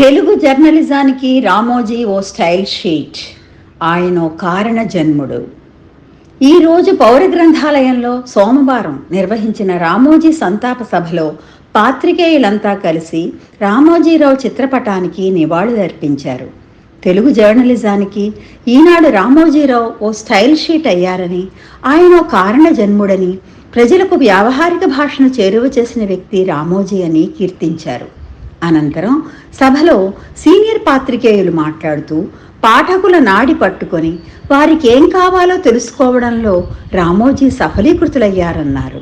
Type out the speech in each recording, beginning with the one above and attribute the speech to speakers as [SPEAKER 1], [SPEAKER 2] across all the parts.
[SPEAKER 1] తెలుగు జర్నలిజానికి రామోజీ ఓ style sheet. ఆయన ఓ కారణ జన్ముడు. ఈరోజు పౌర గ్రంథాలయంలో సోమవారం నిర్వహించిన రామోజీ సంతాప సభలో పాత్రికేయులంతా కలిసి రామోజీరావు చిత్రపటానికి నివాళులర్పించారు తెలుగు జర్నలిజానికి ఈనాడు రామోజీరావు ఓ స్టైల్ షీట్ అయ్యారని ఆయన ఓ కారణ జన్ముడని ప్రజలకు వ్యావహారిక భాషను చేరువ చేసిన వ్యక్తి రామోజీ అని కీర్తించారు. అనంతరం సభలో సీనియర్ పాత్రికేయులు మాట్లాడుతూ పాఠకుల నాడి పట్టుకొని వారికి ఏం కావాలో తెలుసుకోవడంలో రామోజీ సఫలీకృతులయ్యారన్నారు.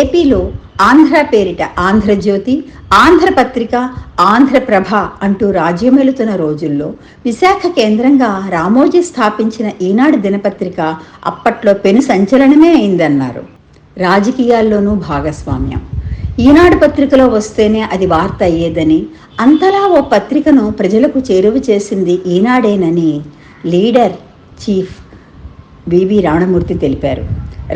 [SPEAKER 1] ఏపీలో ఆంధ్ర పేరిట ఆంధ్రజ్యోతి ఆంధ్రపత్రిక ఆంధ్రప్రభ అంటూ రాజ్యమెలుతున్న రోజుల్లో విశాఖ కేంద్రంగా రామోజీ స్థాపించిన ఈనాడు దినపత్రిక అప్పట్లో పెను సంచలనమే అయిందన్నారు. రాజకీయాల్లోనూ భాగస్వామ్యం. ఈనాడు పత్రికలో వస్తేనే అది వార్త అయ్యేదని అంతలా ఓ పత్రికను ప్రజలకు చేరువ చేసింది ఈనాడేనని లీడర్ చీఫ్ వివి రాణమూర్తి తెలిపారు.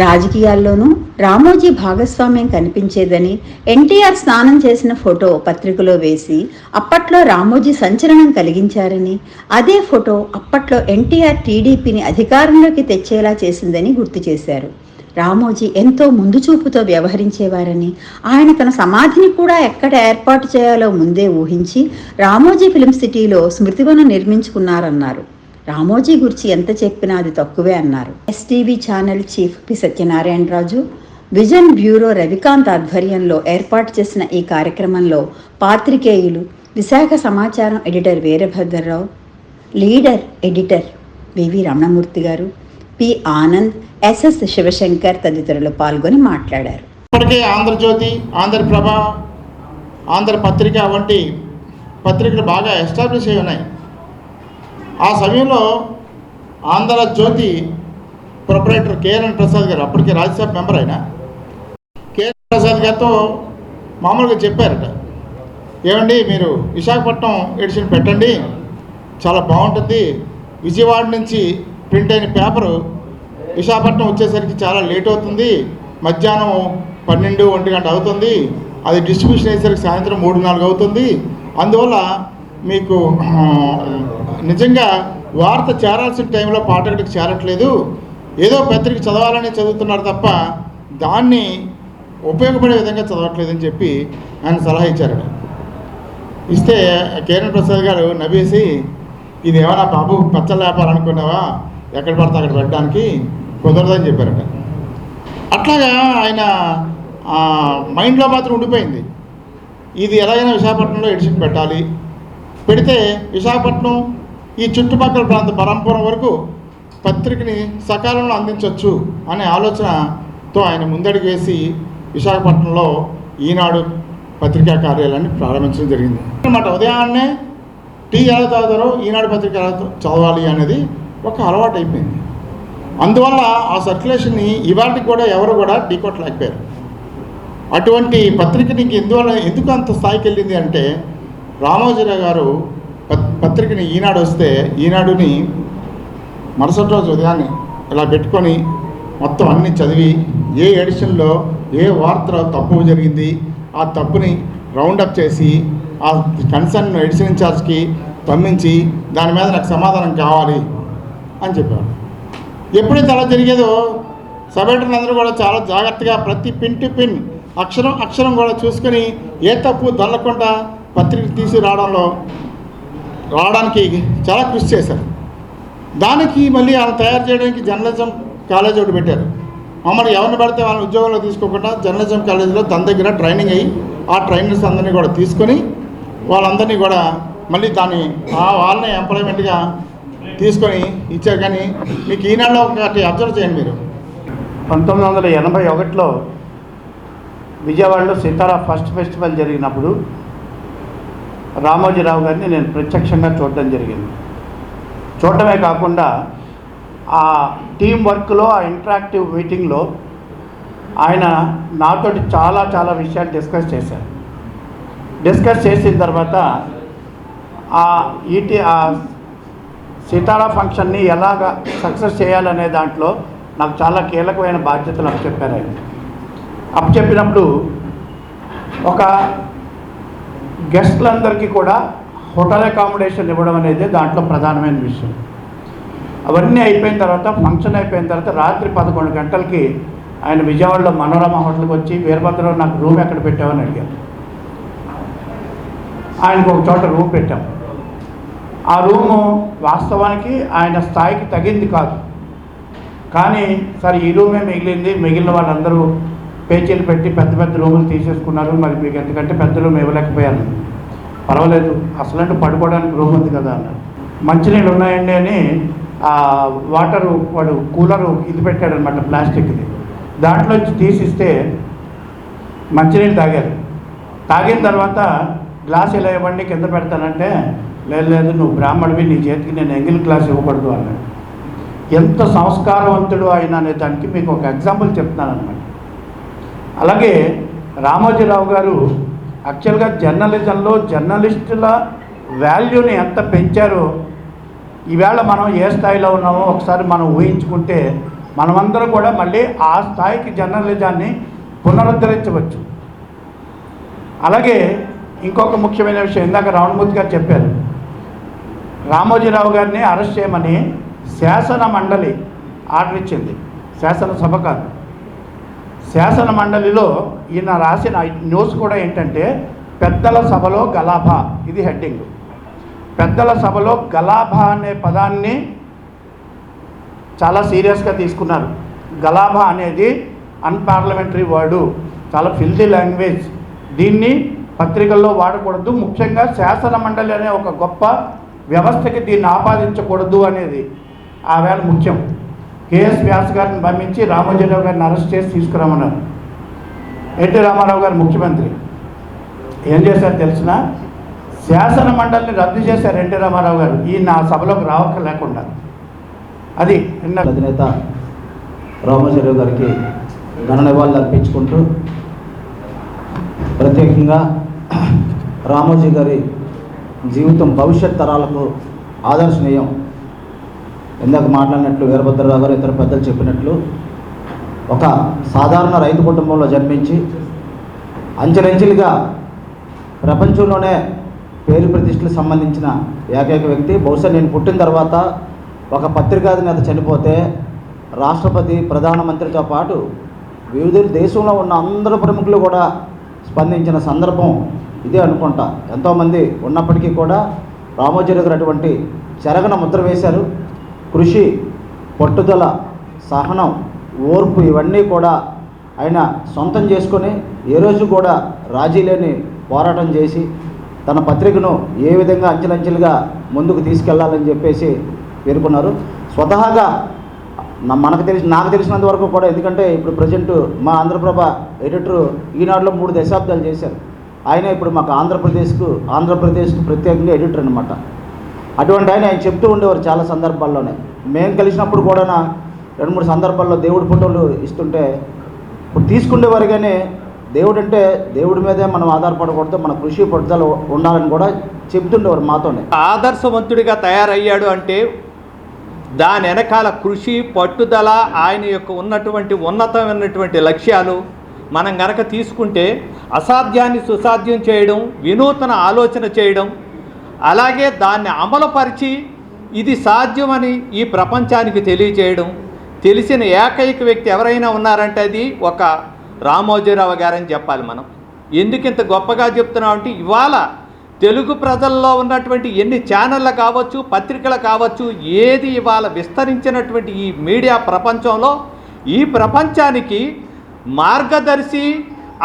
[SPEAKER 1] రాజకీయాల్లోనూ రామోజీ భాగస్వామ్యం కనిపించేదని ఎన్టీఆర్ స్నానం చేసిన ఫోటో పత్రికలో వేసి అప్పట్లో రామోజీ సంచలనం కలిగించారని అదే ఫోటో అప్పట్లో ఎన్టీఆర్ టీడీపీని అధికారంలోకి తెచ్చేలా చేసిందని గుర్తు చేశారు. రామోజీ ఎంతో ముందు చూపుతో వ్యవహరించేవారని ఆయన తన సమాధిని కూడా ఎక్కడ ఏర్పాటు చేయాలో ముందే ఊహించి రామోజీ ఫిలిం సిటీలో స్మృతివనం నిర్మించుకున్నారన్నారు. రామోజీ గురించి ఎంత చెప్పినా అది తక్కువే అన్నారు. STV channel chief P Satyanarayanaraju vision bureau Ravikanth ఆధ్వర్యంలో ఏర్పాటు చేసిన ఈ కార్యక్రమంలో పాత్రికేయులు Visakha Samacharam editor Veerabhadrarao leader editor VV Ramanamurthy garu P Anand SS Shivshankar తదితరులు పాల్గొని మాట్లాడారు.
[SPEAKER 2] ఇప్పటికే ఆంధ్రజ్యోతి ఆంధ్రప్రభ ఆంధ్రపత్రిక వంటి పత్రికలు బాగా ఎస్టాబ్లిష్ అయి ఉన్నాయి. ఆ సమయంలో ఆంధ్రజ్యోతి ప్రొపరేటర్ కేఎన్ ప్రసాద్ గారు అప్పటికే రాజ్యసభ మెంబర్ అయినా కేఎన్ ప్రసాద్ గారితో మామూలుగా చెప్పారట. ఏమండి మీరు విశాఖపట్నం ఎడిషన్ పెట్టండి. చాలా బాగుంటుంది. విజయవాడ నుంచి ప్రింట్ అయిన పేపరు విశాఖపట్నం వచ్చేసరికి చాలా లేట్ అవుతుంది. మధ్యాహ్నం పన్నెండు ఒంటి గంట అవుతుంది. అది డిస్ట్రిబ్యూషన్ అయ్యేసరికి సాయంత్రం మూడు నాలుగు అవుతుంది. అందువల్ల మీకు నిజంగా వార్త చేరాల్సిన టైంలో పాఠకుడికి చేరట్లేదు. ఏదో పత్రిక చదవాలని చదువుతున్నారు తప్ప దాన్ని ఉపయోగపడే విధంగా చదవట్లేదని చెప్పి ఆయన సలహా ఇచ్చారట ఇస్తే కేరణ ప్రసాద్ గారు నవ్వేసి ఇది ఏమైనా బాబు పచ్చళ్ళు వ్యాపారం ఎక్కడ పడితే అక్కడ పెట్టడానికి? కుదరదని చెప్పారట. అట్లాగా ఆయన మైండ్లో మాత్రం ఉండిపోయింది. ఇది ఎలాగైనా విశాఖపట్నంలో ఎడిషన్ పెట్టాలి. పెడితే విశాఖపట్నం ఈ చుట్టుపక్కల ప్రాంత బరంపురం వరకు పత్రికని సకాలంలో అందించవచ్చు అనే ఆలోచనతో ఆయన ముందడుగు వేసి విశాఖపట్నంలో ఈనాడు పత్రికా కార్యాలయాన్ని ప్రారంభించడం జరిగింది. అన్నమాట ఉదయాన్నే టీ ఎలా తాగుతారో ఈనాడు పత్రిక ఎలా చదవాలి అనేది ఒక అలవాటు అయిపోయింది అందువల్ల ఆ సర్క్యులేషన్ని ఇవాళకి కూడా ఎవరు కూడా ఢీకొట్టలేకపోయారు అటువంటి పత్రిక నీకు ఎందువల్ల ఎందుకు అంత స్థాయికి వెళ్ళింది అంటే రామోజీరావు గారు పత్- పత్రికని ఈనాడు వస్తే ఈనాడుని మరుసటి రోజు ఉదయాన్నే ఇలా పెట్టుకొని మొత్తం అన్ని చదివి ఏ ఎడిషన్లో ఏ వార్తలో తప్పు జరిగింది ఆ తప్పుని రౌండప్ చేసి ఆ కన్సర్న్ ఎడిషన్ ఇన్ఛార్జ్కి పంపించి దాని మీద నాకు సమాధానం కావాలి అని చెప్పారు ఎప్పుడైతే అలా జరిగేదో సబెటర్లు అందరూ కూడా చాలా జాగ్రత్తగా ప్రతి పిన్ టు పిన్ అక్షరం అక్షరం కూడా చూసుకొని ఏ తప్పు దొల్లకుండా పత్రిక తీసి రావడంలో రావడానికి చాలా కృషి చేశారు. దానికి మళ్ళీ వాళ్ళు తయారు చేయడానికి జర్నలిజం కాలేజ్ ఒకటి పెట్టారు. మమ్మల్ని ఎవరిని పడితే వాళ్ళని ఉద్యోగంలో తీసుకోకుండా జర్నలిజం కాలేజీలో తన దగ్గర ట్రైనింగ్ అయ్యి ఆ ట్రైనర్స్ అందరినీ కూడా తీసుకొని వాళ్ళందరినీ కూడా మళ్ళీ దాన్ని ఆ వాళ్ళని ఎంప్లాయ్మెంట్గా తీసుకొని ఇచ్చారు కానీ మీకు ఈనాడులో ఒకటి అబ్జర్వ్ చేయండి మీరు.
[SPEAKER 3] పంతొమ్మిది వందల ఎనభై ఒకటిలో విజయవాడలో సీతారా ఫస్ట్ ఫెస్టివల్ జరిగినప్పుడు రామోజీరావు గారిని నేను ప్రత్యక్షంగా చూడడం జరిగింది. చూడటమే కాకుండా ఆ టీం వర్క్లో ఆ ఇంటరాక్టివ్ మీటింగ్లో ఆయన నాతోటి చాలా చాలా విషయాలు డిస్కస్ చేశారు. డిస్కస్ చేసిన తర్వాత ఆ ఈటీ ఆ సీతారా ఫంక్షన్ని ఎలాగ సక్సెస్ చేయాలనే దాంట్లో నాకు చాలా కీలకమైన బాధ్యతలు అప్పచెప్పారు ఆయన. అప్పచెప్పినప్పుడు ఒక గెస్ట్లందరికీ కూడా హోటల్ అకామిడేషన్ ఇవ్వడం అనేది దాంట్లో ప్రధానమైన విషయం. అవన్నీ అయిపోయిన తర్వాత ఫంక్షన్ అయిపోయిన తర్వాత రాత్రి పదకొండు గంటలకి ఆయన విజయవాడలో మనోరమ హోటల్కి వచ్చి వీరభద్రరావు నాకు రూమ్ ఎక్కడ పెట్టావని అడిగారు. ఆయనకు ఒక చోట రూమ్ పెట్టాము ఆ రూము వాస్తవానికి ఆయన స్థాయికి తగింది కాదు. కానీ సరే ఈ రూమే మిగిలింది. మిగిలిన వాళ్ళందరూ పేచీలు పెట్టి పెద్ద పెద్ద రూములు తీసేసుకున్నారు. మరి మీకు ఎందుకంటే పెద్ద రూమ్ ఇవ్వలేకపోయాను. పర్వాలేదు. అసలంటే పడుకోవడానికి రూమ్ ఉంది కదా అన్నారు మంచినీళ్ళు ఉన్నాయండి అని ఆ వాటరు వాడు కూలరు ఇది పెట్టాడనమాట ప్లాస్టిక్ది. దాంట్లోంచి తీసిస్తే మంచినీళ్ళు తాగారు. తాగిన తర్వాత గ్లాస్ ఇలా ఇవ్వండి కింద పెడతానంటే లేదు లేదు నువ్వు బ్రాహ్మడివి నీ చేతికి నేను ఎంగిల్ గ్లాస్ ఇవ్వకూడదు అన్నాడు. ఎంత సంస్కారవంతుడు ఆయన అనే దానికి మీకు ఒక ఎగ్జాంపుల్ చెప్తున్నాను అనమాట అలాగే రామోజీరావు గారు యాక్చువల్గా జర్నలిజంలో జర్నలిస్టుల వాల్యూని ఎంత పెంచారో ఈవేళ మనం ఏ స్థాయిలో ఉన్నామో ఒకసారి మనం ఊహించుకుంటే మనమందరం కూడా మళ్ళీ ఆ స్థాయికి జర్నలిజాన్ని పునరుద్ధరించవచ్చు. అలాగే ఇంకొక ముఖ్యమైన విషయం ఇందాక రావణమూర్తి గారు చెప్పారు. రామోజీరావు గారిని అరెస్ట్ చేయమని శాసన మండలి ఆర్డర్ ఇచ్చింది. శాసనసభ కాదు. శాసన మండలిలో ఈయన రాసిన న్యూస్ కూడా ఏంటంటే పెద్దల సభలో గలాభా ఇది హెడ్డింగ్. పెద్దల సభలో గలాభా అనే పదాన్ని చాలా సీరియస్గా తీసుకున్నారు. గలాభా అనేది అన్పార్లమెంటరీ వర్డు చాలా ఫిల్దీ లాంగ్వేజ్. దీన్ని పత్రికల్లో వాడకూడదు. ముఖ్యంగా శాసన మండలి అనే ఒక గొప్ప వ్యవస్థకి దీన్ని ఆపాదించకూడదు అనేది ఆ వేళ ముఖ్యం. కేఎస్ వ్యాస్ గారిని పంపించి రామోజీరావు గారిని అరెస్ట్ చేసి తీసుకురామన్నారు ఎన్టీ రామారావు గారు ముఖ్యమంత్రి. ఏం చేశారు తెలిసిన? శాసన మండలిని రద్దు చేశారు ఎన్టీ రామారావు గారు. ఈ నా సభలోకి రావక లేకుండా అది
[SPEAKER 4] అధినేత రామోజీరావు గారికి ఘన నివాళులు అర్పించుకుంటూ ప్రత్యేకంగా రామోజీ గారి జీవితం భవిష్యత్ తరాలకు ఆదర్శనీయం. ఇందాక మాట్లాడినట్లు వీరభద్రరావు గారు ఇతర పెద్దలు చెప్పినట్లు ఒక సాధారణ రైతు కుటుంబంలో జన్మించి అంచెలంచెలుగా ప్రపంచంలోనే పేరు ప్రతిష్టలకు సంబంధించిన ఏకైక వ్యక్తి. బహుశా నేను పుట్టిన తర్వాత ఒక పత్రికాధినేత చనిపోతే రాష్ట్రపతి ప్రధానమంత్రితో పాటు వివిధ దేశంలో ఉన్న అందరు ప్రముఖులు కూడా స్పందించిన సందర్భం ఇదే అనుకుంటా. ఎంతోమంది ఉన్నప్పటికీ కూడా రామోజీరావు గారు అటువంటి చెరగన ముద్ర వేశారు. కృషి పట్టుదల సహనం ఓర్పు ఇవన్నీ కూడా ఆయన సొంతం చేసుకొని ఏ రోజు కూడా రాజీ లేని పోరాటం చేసి తన పత్రికను ఏ విధంగా అంచెలంచెలుగా ముందుకు తీసుకెళ్ళాలని చెప్పేసి పేర్కొన్నారు. స్వతహాగా మనకు తెలిసి నాకు తెలిసినంత వరకు కూడా ఎందుకంటే ఇప్పుడు ప్రజెంట్ మా ఆంధ్రప్రభ ఎడిటర్ ఈనాడులో మూడు దశాబ్దాలు చేశారు. ఆయన ఇప్పుడు మాకు ఆంధ్రప్రదేశ్కు ఆంధ్రప్రదేశ్కు ప్రత్యేకంగా ఎడిటర్ అనమాట అటువంటి ఆయన ఆయన చెప్తూ ఉండేవారు చాలా సందర్భాల్లోనే. మేము కలిసినప్పుడు కూడా రెండు మూడు సందర్భాల్లో దేవుడి ఫోటోలు ఇస్తుంటే ఇప్పుడు తీసుకునేవారు కానీ దేవుడు అంటే దేవుడి మీదే మనం ఆధారపడకూడదు మన కృషి పట్టుదల ఉండాలని కూడా చెప్తుండేవారు మాతోనే.
[SPEAKER 5] ఆదర్శవంతుడిగా తయారయ్యాడు అంటే దాని వెనకాల కృషి పట్టుదల ఆయన యొక్క ఉన్నటువంటి ఉన్నతమైనటువంటి లక్ష్యాలు మనం గనక తీసుకుంటే అసాధ్యాన్ని సుసాధ్యం చేయడం వినూతన ఆలోచన చేయడం అలాగే దాన్ని అమలుపరిచి ఇది సాధ్యమని ఈ ప్రపంచానికి తెలియచేయడం తెలిసిన ఏకైక వ్యక్తి ఎవరైనా ఉన్నారంటే అది ఒక రామోజీరావు గారని చెప్పాలి మనం. ఎందుకు ఇంత గొప్పగా చెప్తున్నామంటే ఇవాళ తెలుగు ప్రజల్లో ఉన్నటువంటి ఎన్ని ఛానళ్ళు కావచ్చు పత్రికలు కావచ్చు ఏది ఇవాళ విస్తరించినటువంటి ఈ మీడియా ప్రపంచంలో ఈ ప్రపంచానికి మార్గదర్శి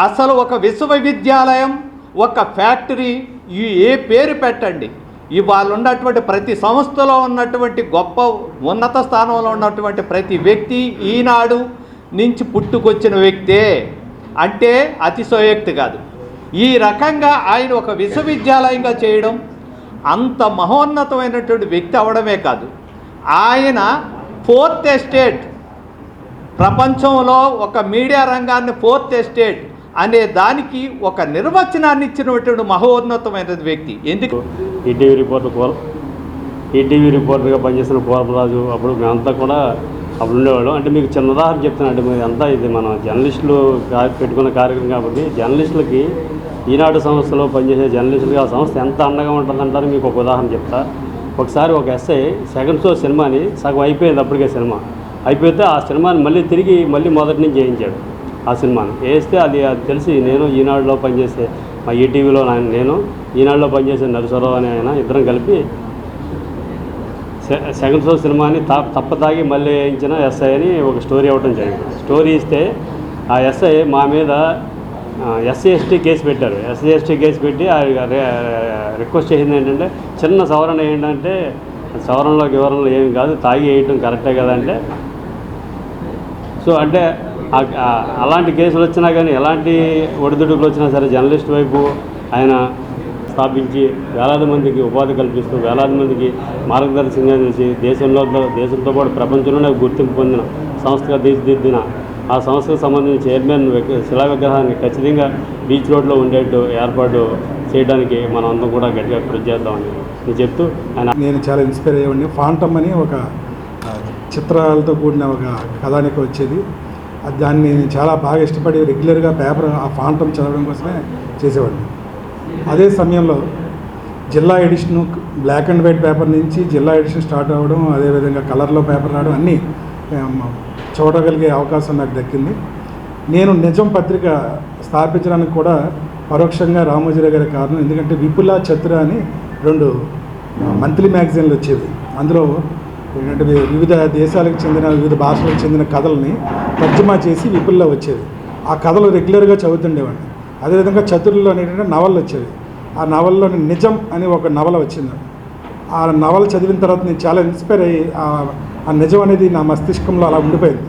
[SPEAKER 5] అసలు ఒక విశ్వవిద్యాలయం ఒక ఫ్యాక్టరీ ఈ ఏ పేరు పెట్టండి. ఇవాళ ఉన్నటువంటి ప్రతి సంస్థలో ఉన్నటువంటి గొప్ప ఉన్నత స్థానంలో ఉన్నటువంటి ప్రతి వ్యక్తి ఈనాడు నుంచి పుట్టుకొచ్చిన వ్యక్తే. అంటే అతిశయోక్తి కాదు. ఈ రకంగా ఆయన ఒక విశ్వవిద్యాలయంగా చేయడం అంత మహోన్నతమైనటువంటి వ్యక్తి అవడమే కాదు. ఆయన ఫోర్త్ ఎస్టేట్ ప్రపంచంలో ఒక మీడియా రంగాన్ని ఫోర్త్ ఎస్టేట్ అనే దానికి ఒక నిర్వచనాన్ని ఇచ్చినటువంటి మహోన్నతమైన వ్యక్తి. ఎందుకు?
[SPEAKER 6] ఈటీవీ రిపోర్టర్ కోర ఈటీవీ రిపోర్టర్గా పనిచేసిన కోరపరాజు అప్పుడు మేమంతా కూడా అప్పుడు ఉండేవాళ్ళం. అంటే మీకు చిన్న ఉదాహరణ చెప్తాను అంటే మీరు అంతా ఇది మనం జర్నలిస్టులు పెట్టుకున్న కార్యక్రమం కాబట్టి జర్నలిస్టులకి ఈనాడు సంస్థలో పనిచేసే జర్నలిస్టులకి ఆ సంస్థ ఎంత అండగా ఉంటుందంటారు మీకు ఒక ఉదాహరణ చెప్తా. ఒకసారి ఒక ఎస్ఐ సెకండ్ షో సినిమాని సగం అయిపోయింది అప్పటికే సినిమా. అయిపోతే ఆ సినిమాని మళ్ళీ తిరిగి మళ్ళీ మొదటి నుంచి చేయించాడు ఆ సినిమాని. వేస్తే అది అది తెలిసి నేను ఈనాడులో పనిచేసే మా ఈటీవీలో నేను ఈనాడులో పనిచేసే నరసరావు అనే ఆయన ఇద్దరం కలిపి సెకండ్ షో సినిమాని తప్ప తాగి మళ్ళీ వేయించిన ఎస్ఐ అని ఒక స్టోరీ ఇవ్వడం జరిగింది. స్టోరీ ఇస్తే ఆ ఎస్ఐ మా మీద ఎస్సీ ఎస్టీ కేసు పెట్టారు. ఎస్సీ ఎస్టీ కేసు పెట్టి రిక్వెస్ట్ చేసింది ఏంటంటే చిన్న సవరణ ఏంటంటే సవరణలో వివరణలు ఏమి కాదు తాగి వేయటం కరెక్టే కదా అంటే. సో అంటే అలాంటి కేసులు వచ్చినా కానీ ఎలాంటి ఒడిదుడుకులు వచ్చినా సరే జర్నలిస్ట్ వైపు ఆయన స్థాపించి వేలాది మందికి ఉపాధి కల్పిస్తూ వేలాది మందికి మార్గదర్శకంగా చేసి దేశంలో దేశంతో పాటు ప్రపంచంలోనే గుర్తింపు పొందిన సంస్థగా తీర్చిదిద్దిన ఆ సంస్థకు సంబంధించిన చైర్మన్ శిలా విగ్రహాన్ని ఖచ్చితంగా బీచ్ రోడ్లో ఉండేట్టు ఏర్పాటు చేయడానికి మనం అందరం కూడా గట్టిగా కృషి చేద్దామని నేను చెప్తూ ఆయన
[SPEAKER 7] నేను చాలా ఇన్స్పైర్ అయ్యేవాడిని. ఫాంటమ్ అని ఒక చిత్రాలతో కూడిన ఒక కథానిక వచ్చేది. దాన్ని నేను చాలా బాగా ఇష్టపడి రెగ్యులర్గా పేపర్ ఆ ఫాంటమ్ చదవడం కోసమే చేసేవాడిని. అదే సమయంలో జిల్లా edition black and white paper నుంచి జిల్లా ఎడిషన్ స్టార్ట్ అవ్వడం అదేవిధంగా కలర్లో పేపర్ రావడం అన్నీ చూడగలిగే అవకాశం నాకు దక్కింది. నేను నిజం పత్రిక స్థాపించడానికి కూడా పరోక్షంగా రామోజీరావు గారి కారణం ఎందుకంటే విపుల చతుర అని రెండు మంత్లీ మ్యాగజైన్లు వచ్చేవి. అందులో ఏంటంటే వివిధ దేశాలకు చెందిన వివిధ భాషలకు చెందిన కథల్ని తర్జుమా చేసి విపుల్లో వచ్చేది ఆ కథలు రెగ్యులర్గా చదువుతుండేవాడిని. అదేవిధంగా చతుర్లో ఏంటంటే నవలు వచ్చేది. ఆ నవల్లోని నిజం అని ఒక నవల వచ్చింది. ఆ నవల చదివిన తర్వాత నేను చాలా ఇన్స్పైర్ అయ్యి ఆ- నిజం అనేది నా మస్తిష్కంలో అలా ఉండిపోయింది.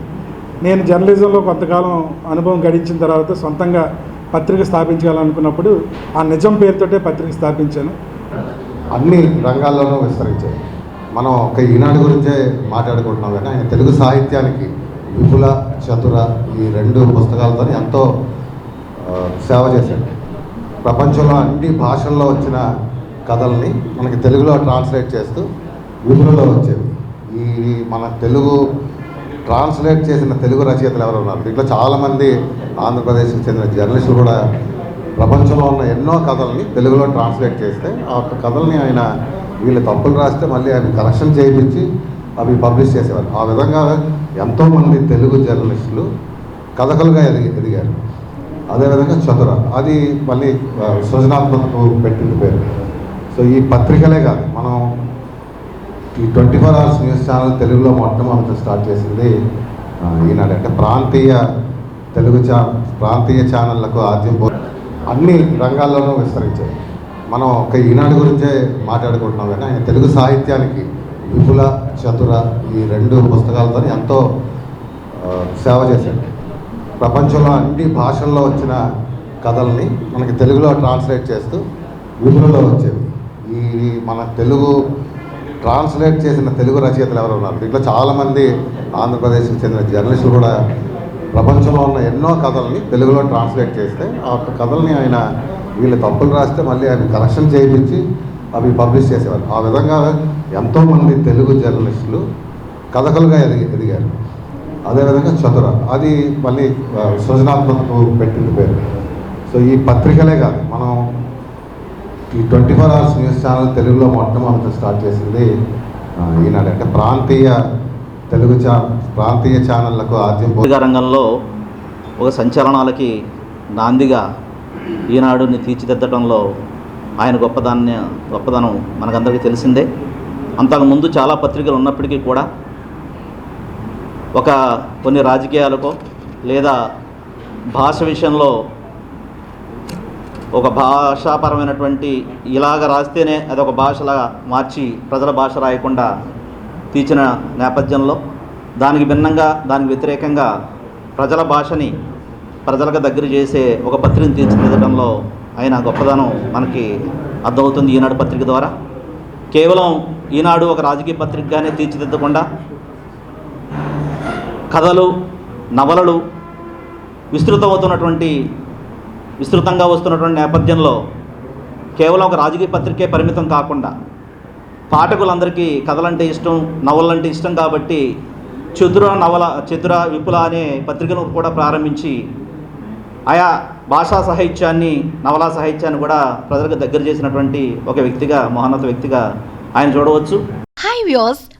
[SPEAKER 7] నేను జర్నలిజంలో కొంతకాలం అనుభవం గడించిన తర్వాత సొంతంగా పత్రిక స్థాపించాలనుకున్నప్పుడు ఆ నిజం పేరుతోటే పత్రిక స్థాపించాను.
[SPEAKER 8] అన్ని రంగాల్లోనూ విస్తరించాయి. మనం ఒక ఈనాడు గురించే మాట్లాడుకుంటున్నాం కానీ ఆయన తెలుగు సాహిత్యానికి విపుల చతుర ఈ రెండు పుస్తకాలతో ఎంతో సేవ చేశాడు. ప్రపంచంలో అన్ని భాషల్లో వచ్చిన కథల్ని మనకి తెలుగులో ట్రాన్స్లేట్ చేస్తూ విపులలో వచ్చేవి ఈ మన తెలుగు ట్రాన్స్లేట్ చేసిన తెలుగు రచయితలు ఎవరు ఉన్నారు? దీంట్లో చాలామంది ఆంధ్రప్రదేశ్కి చెందిన జర్నలిస్టులు కూడా ప్రపంచంలో ఉన్న ఎన్నో కథల్ని తెలుగులో ట్రాన్స్లేట్ చేస్తే ఆ యొక్క కథల్ని ఆయన వీళ్ళు తప్పులు రాస్తే మళ్ళీ ఆయన కరెక్షన్ చేయించి అవి పబ్లిష్ చేసేవారు. ఆ విధంగా ఎంతోమంది తెలుగు జర్నలిస్టులు కథకులుగా ఎదిగి ఎదిగారు. అదేవిధంగా చతుర అది మళ్ళీ సృజనాత్మకకు పెట్టింది పేరు. సో ఈ పత్రికలే కాదు మనం ఈ twenty four hours news channel తెలుగులో మొట్టమొదటి స్టార్ట్ చేసింది ఈనాడు. అంటే ప్రాంతీయ తెలుగు ఛా ప్రాంతీయ ఛానళ్ళకు ఆద్యం పో అన్ని రంగాల్లోనూ విస్తరించాయి. మనం ఒక ఈనాడు గురించే మాట్లాడుకుంటున్నాం కానీ ఆయన తెలుగు సాహిత్యానికి విపుల చతుర ఈ రెండు పుస్తకాలతో ఎంతో సేవ చేశాడు. ప్రపంచంలో అన్ని భాషల్లో వచ్చిన కథల్ని మనకి తెలుగులో ట్రాన్స్లేట్ చేస్తూ విధులలో వచ్చేవి. ఈ మన తెలుగు ట్రాన్స్లేట్ చేసిన తెలుగు రచయితలు ఎవరు ఉన్నారు? దీంట్లో చాలామంది ఆంధ్రప్రదేశ్కి చెందిన జర్నలిస్టులు కూడా ప్రపంచంలో ఉన్న ఎన్నో కథల్ని తెలుగులో ట్రాన్స్లేట్ చేస్తే ఆ యొక్క కథల్ని ఆయన వీళ్ళు తప్పులు రాస్తే మళ్ళీ ఆయన కరెక్షన్ చేయించి అవి పబ్లిష్ చేసేవారు. ఆ విధంగా ఎంతోమంది తెలుగు జర్నలిస్టులు కథకులుగా ఎదిగి ఎదిగారు. అదేవిధంగా చతుర అది మళ్ళీ సృజనాత్మకకు పెట్టింది పేరు. సో ఈ పత్రికలే కాదు మనం ఈ twenty four hours news channel తెలుగులో మొట్టమొదటి స్టార్ట్ చేసింది ఈనాడు. అంటే ప్రాంతీయ తెలుగు ఛా ప్రాంతీయ ఛానళ్ళకు ఆద్యం
[SPEAKER 9] రంగంలో ఒక సంచలనాలకి నాందిగా ఈనాడుని తీర్చిదిద్దడంలో ఆయన గొప్పదాన్ని గొప్పదనం మనకందరికీ తెలిసిందే. అంతకుముందు చాలా పత్రికలు ఉన్నప్పటికీ కూడా ఒక కొన్ని రాజకీయాలకో లేదా భాష విషయంలో ఒక భాషాపరమైనటువంటి ఇలాగ రాస్తేనే అది ఒక భాషలా మార్చి ప్రజల భాష రాయకుండా తీర్చిన నేపథ్యంలో దానికి భిన్నంగా దానికి వ్యతిరేకంగా ప్రజల భాషని ప్రజలకు దగ్గర చేసే ఒక పత్రికను తీర్చిదిద్దడంలో ఆయన గొప్పదనం మనకి అర్థమవుతుంది ఈనాడు పత్రిక ద్వారా. కేవలం ఈనాడు ఒక రాజకీయ పత్రికగానే తీర్చిదిద్దకుండా కథలు నవలలు విస్తృతమవుతున్నటువంటి విస్తృతంగా వస్తున్నటువంటి నేపథ్యంలో కేవలం ఒక రాజకీయ పత్రికే పరిమితం కాకుండా పాఠకులందరికీ కథలంటే ఇష్టం నవలంటే ఇష్టం కాబట్టి చతుర నవల చతుర విపుల అనే పత్రికను కూడా ప్రారంభించి ఆయా భాషా సాహిత్యాన్ని నవలా సాహిత్యాన్ని కూడా ప్రజలకు దగ్గర చేసినటువంటి ఒక వ్యక్తిగా మహోన్నత వ్యక్తిగా ఆయన చూడవచ్చు.
[SPEAKER 10] Hi views